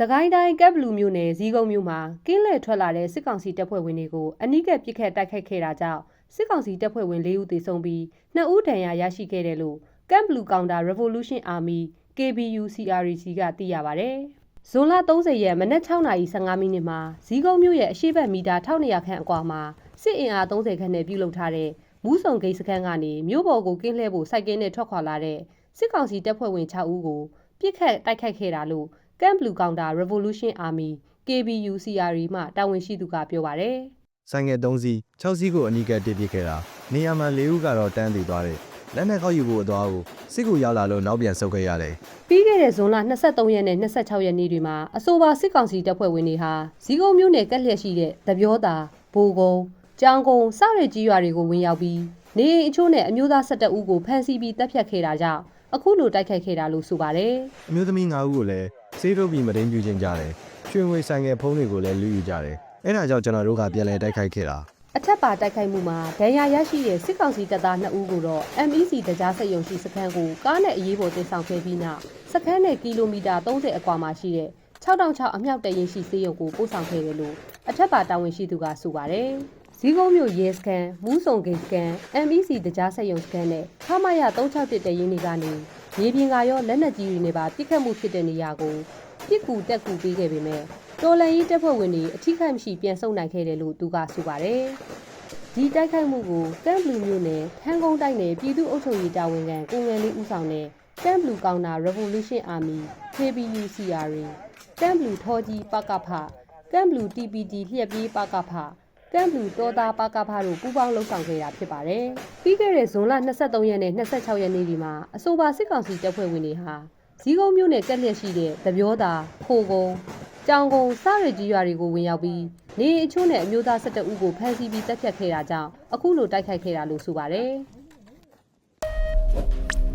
စကိုင်းတိုင်းကပ်ဘလူးမြို့နယ်ဇီးကုန်းမြို့မှာကင်းလဲထွက်လာတဲ့စစ်ကောင်စီတပ်ဖွဲ့ဝင်တွေကိုအနိကပစ်ခတ်တိုက်ခိုက်ခဲ့တာကြောင့်စစ်ကောင်စီတပ်ဖွဲ့ဝင်၄ဦးသေဆုံးပြီး2ဦးဒဏ်ရာရရှိခဲ့တယ်လို့ကမ်ဘလူးကောင်တာ Revolution Army KBU CRC ကသိရပါဗျ။ဇွန်လ30ရက်မနက်6:15မိနစ်မှာဇီးကုန်းမြို့ရဲ့အရှိတ်မီတာ1200ခန့်အကွာမှာစစ်အင်အား30ခန့်နဲ့ပြုလုပ်ထားတဲ့မူးဆုံဂိတ်စခန်းကနေမြို့ပေါ်ကိုကင်းလှည့်ဖို့စိုက်ကင်းနဲ့ထွက်ခွာလာတဲ့စစ်ကောင်စီတပ်ဖွဲ့ဝင်6ဦးကိုပြစ်ခတ်တိုက်ခိုက်ခဲ့တာလို့ ကမ်ဘလူးကောင်တာ Revolution Army KBU CRE မှတာဝန်ရှိသူကပြောပါတယ်ဆိုင်ငယ်3စီး6စီးကိုအနီးကပ်တည်ပြစ်ခဲ့တာနေရာမှာ၄ဦးကတော့တန်းတည်သွားတယ်လက်နက်ကောက်ယူဖို့အသွားကိုစစ်ကူရောက်လာလို့နောက်ပြန်ဆုတ်ခဲ့ရတယ်။ပြီးခဲ့တဲ့ဇွန်လ23ရက်နဲ့26ရက်နေ့တွေမှာအဆိုပါစစ်ကောင်စီတပ်ဖွဲ့ဝင်တွေဟာဇီးကုန်းမြို့နယ်ကက်လျက်ရှိတဲ့တပြောတာဘိုးကုန်းကြောင်ကုန်းစတဲ့ကြီးရွာတွေကိုဝင်ရောက်ပြီးနေအိမ်အချို့နဲ့အမျိုးသား12ဦးကိုဖမ်းဆီးပြီးတပ်ဖြတ်ခဲ့တာကြောင့်အခုလိုတိုက်ခိုက်ခဲ့တာလို့ဆိုပါတယ်။အမျိုးသမီး9ဦးကိုလည်း စေးထုတ်ပြီးမတိန်ပြူချင်းကြတယ်ရွှေငွေဆိုင်ငယ်ဖုံးတွေကိုလည်းလူယူကြတယ်အဲ့ဒါကြောင့်ကျွန်တော်တို့ကပြန်လည်တိုက်ခိုက်ခဲ့တာအထက်ပါတိုက်ခိုက်မှုမှာဒဏ်ရာရရှိတဲ့စစ်ကောင်စီတပ်သား2ဦးကိုတော့ MEC တကြားစက်ရုံရှိစခန်းကိုကားနဲ့အရေးပေါ်တင်ဆောင်ခဲ့ပြီးနောက်စခန်းနဲ့ကီလိုမီတာ30အကွာမှာရှိတဲ့6006အမြောက်တရင်ရှိစေးရုံကိုပို့ဆောင်ခဲ့တယ်လို့အထက်ပါတာဝန်ရှိသူကဆိုပါတယ်။ဇီးကုန်းမြို့ရဲစခန်း၊မူးဆုံဂိတ်စခန်း၊ MEC တကြားစက်ရုံစခန်းနဲ့ခမရ361တရင်တွေကနေ မြေပြင်ကရောလက်နက်ကြီးတွေနဲ့ပါပြစ်ခတ်မှုဖြစ်တဲ့နေရာကိုပြစ်ကူတက်ကူပေးခဲ့ပေမဲ့တော်လန်ရေးတပ်ဖွဲ့ဝင်တွေအထိခိုက်မရှိပြန်ဆုတ်နိုင်ခဲ့တယ်လို့သူကဆိုပါတယ်။ဒီတိုက်ခိုက်မှုကိုကမ်ဘလူးမြို့နယ်ထန်းကုန်းတိုက်နယ်ပြည်သူ့အုပ်ချုပ်ရေးတာဝန်ခံကိုငယ်လေးဦးဆောင်တဲ့ကမ်ဘလူးကောင်တာ Revolution Army KBU CRA ကမ်ဘလူးထောကြီးပကဖကမ်ဘလူး TPD လျက်ပြေးပကဖ ကမ်ဘလူးတောသားပကဖတို့ပူးပေါင်းလှုပ်ဆောင်ခဲ့တာဖြစ်ပါတယ်။ပြီးခဲ့တဲ့ဇွန်လ23ရက်နဲ့26ရက်နေ့ဒီမှာအဆိုပါစစ်ကောင်စီတပ်ဖွဲ့ဝင်တွေဟာဇီးကုန်းမြို့နယ်ကက်လျက်ရှိတဲ့တပြောတာခိုကုန်းကြောင်ကုန်းစရကြီးရွာတွေကိုဝင်ရောက်ပြီးနေအိမ်အချို့နဲ့အမျိုးသား12ဦးကိုဖမ်းဆီးပြီးတပ်ဖြတ်ခဲ့တာကြောင့်အခုလိုတိုက်ခိုက်ခဲ့တာလို့ဆိုပါတယ်။